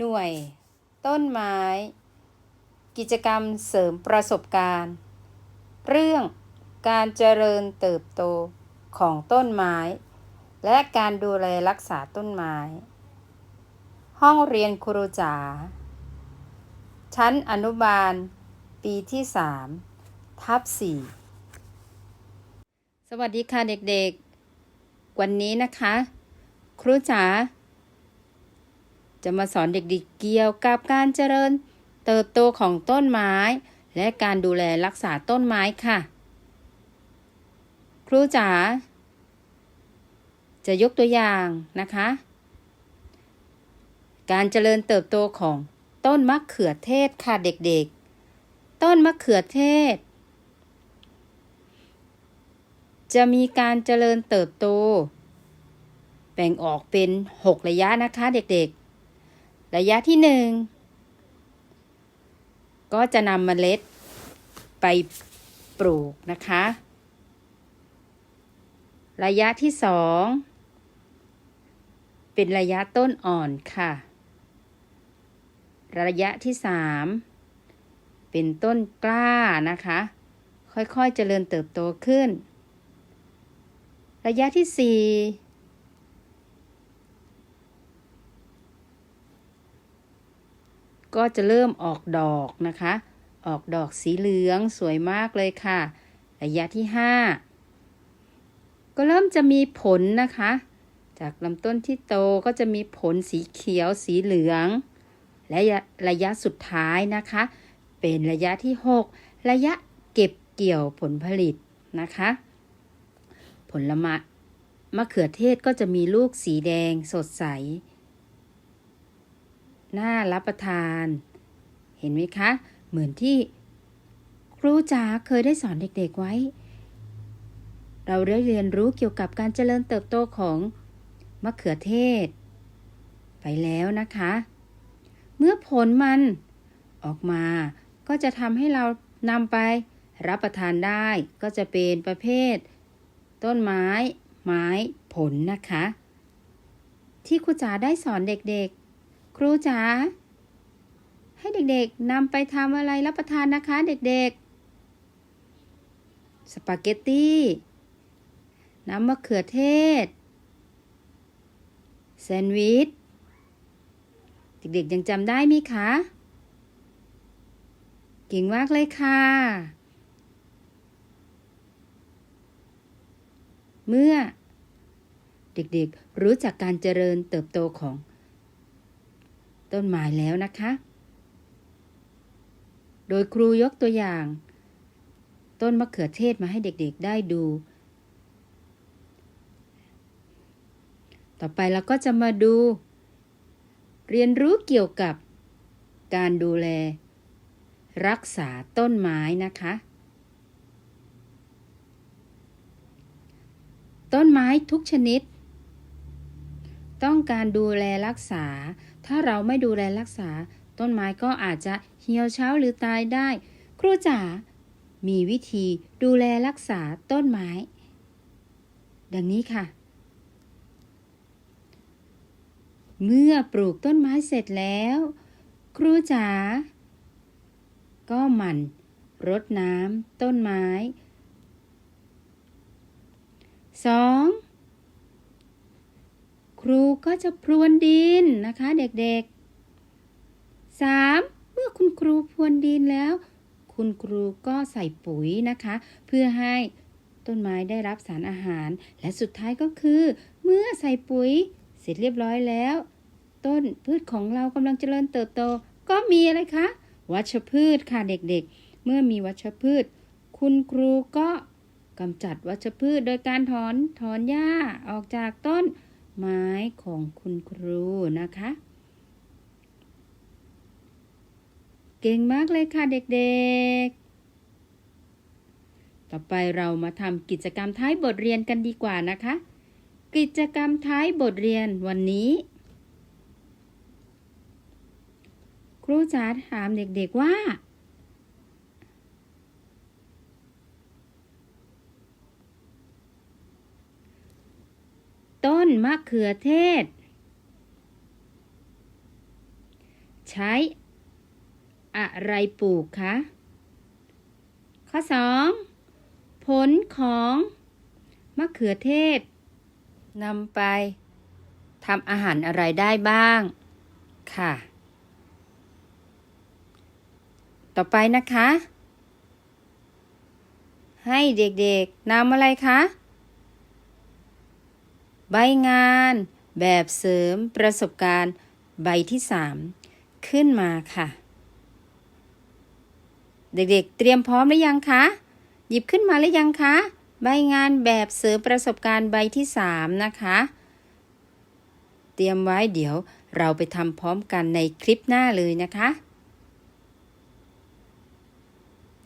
หน่วย ต้นไม้ กิจกรรมเสริมประสบการณ์ เรื่องการเจริญเติบโตของต้นไม้ และการดูแลรักษาต้นไม้ ห้องเรียนครูจ๋าชั้นอนุบาล ปีที่ 3 ทับ 4 สวัสดีค่ะเด็กๆ วันนี้นะคะ ครูจ๋า จะมาสอนเด็กๆเกี่ยวกับการเจริญ เติบโตของต้นไม้ และการดูแลรักษาต้นไม้ค่ะ ครูจ๋าจะยกตัวอย่างนะคะ การเจริญเติบโตของต้นมะเขือเทศค่ะเด็กๆ ต้นมะเขือเทศ จะมีการเจริญเติบโต แบ่งออกเป็น 6 ระยะนะคะเด็กๆ ระยะที่1ก็จะนำเมล็ดไปปลูกนะคะ ระยะที่2เป็นระยะต้นอ่อนค่ะ ระยะที่3เป็นต้นกล้านะคะ ค่อยๆเจริญเติบโตขึ้น ระยะที่4 ก็จะเริ่มออกดอกนะคะ ออกดอกสีเหลืองสวยมากเลยค่ะระยะที่ 5 ก็เริ่มจะมีผลนะคะ จากลำต้นที่โตก็จะมีผลสีเขียวสีเหลือง และระยะสุดท้ายนะคะ เป็นระยะที่ 6 ระยะเก็บเกี่ยวผลผลิตนะคะ ผลไม้มะเขือเทศก็จะมีลูกสีแดงสดใส น่ารับประทาน เห็นไหมคะ เหมือนที่ครูจ๋าเคยได้สอนเด็กๆไว้ เราได้เรียนรู้เกี่ยวกับการเจริญเติบโตของมะเขือเทศ ไปแล้วนะคะ เมื่อผลมันออกมาก็จะทำให้เรานำไปรับประทานได้ก็จะเป็นประเภท ต้นไม้ ไม้ผลนะคะ ที่ครูจ๋าได้สอนเด็กๆ รูจ๋าให้เด็กๆนำไปทำอะไรรับประทานนะคะเด็กๆ สปาเกตตี้น้ำมะเขือเทศ แซนด์วิช เด็กๆ ยังจำได้ไหมคะ เก่งมากเลยค่ะ เมื่อ เด็กๆ รู้จักการเจริญเติบโตของ ต้นไม้แล้วนะคะ โดยครูยกตัวอย่าง ต้นมะเขือเทศมาให้เด็กๆได้ดู ต่อไปเราก็จะมาดู เรียนรู้เกี่ยวกับการดูแล รักษาต้นไม้นะคะ ต้นไม้ทุกชนิด ต้องการดูแลรักษา ถ้าเราไม่ดูแลรักษา ต้นไม้ก็อาจจะเหี่ยวเฉาหรือตายได้ ครูจ๋า มีวิธีดูแลรักษาต้นไม้ ดังนี้ค่ะ เมื่อปลูกต้นไม้เสร็จแล้ว ครูจ๋า ก็หมั่นรดน้ำต้นไม้สอง รูก็จะพรวนดินนะคะ เด็กๆสามเมื่อคุณครูพรวนดินแล้ว คุณครูก็ใส่ปุ๋ยนะคะ เพื่อให้ต้นไม้ได้รับสารอาหาร และสุดท้ายก็คือ เมื่อใส่ปุ๋ยเสร็จเรียบร้อยแล้ว ต้นพืชของเรากำลังเจริญเติบโต ก็มีอะไรคะ วัชพืชค่ะเด็กๆ เมื่อมีวัชพืช คุณครูก็กำจัดวัชพืชโดยการถอนถอนหญ้าออกจากต้น ไม้ของคุณครูนะคะ เก่งมากเลยค่ะเด็กๆ ต่อไปเรามาทำกิจกรรมท้ายบทเรียนกันดีกว่านะคะ กิจกรรมท้ายบทเรียนวันนี้ ครูจ๋าถามเด็กๆว่า ต้นมะเขือเทศ ใช้ อะไรปลูกคะ ข้อ 2. ผลของมะเขือเทศนำไปทำอาหารอะไรได้บ้าง ค่ะ ต่อไปนะคะ ให้เด็กๆนำอะไรคะ ใบงาน แบบเสริมประสบการณ์ใบที่ 3 ขึ้นมาค่ะ เด็กๆ เตรียมพร้อมหรือยังคะ หยิบขึ้นมาหรือยังคะ ใบงานแบบเสริมประสบการณ์ใบที่ 3 นะคะ เตรียมไว้เดี๋ยวเราไปทำพร้อมกันในคลิปหน้าเลยนะคะ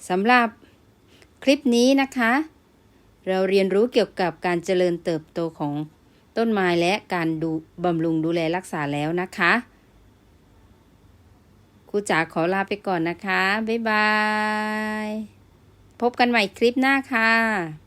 สำหรับคลิปนี้นะคะ เราเรียนรู้เกี่ยวกับการเจริญเติบโตของ ต้นไม้และการดูบำรุงดูแลรักษาแล้วนะคะครูจ๋าขอลาไปก่อนนะคะ บ๊ายบาย พบกันใหม่คลิปหน้าค่ะ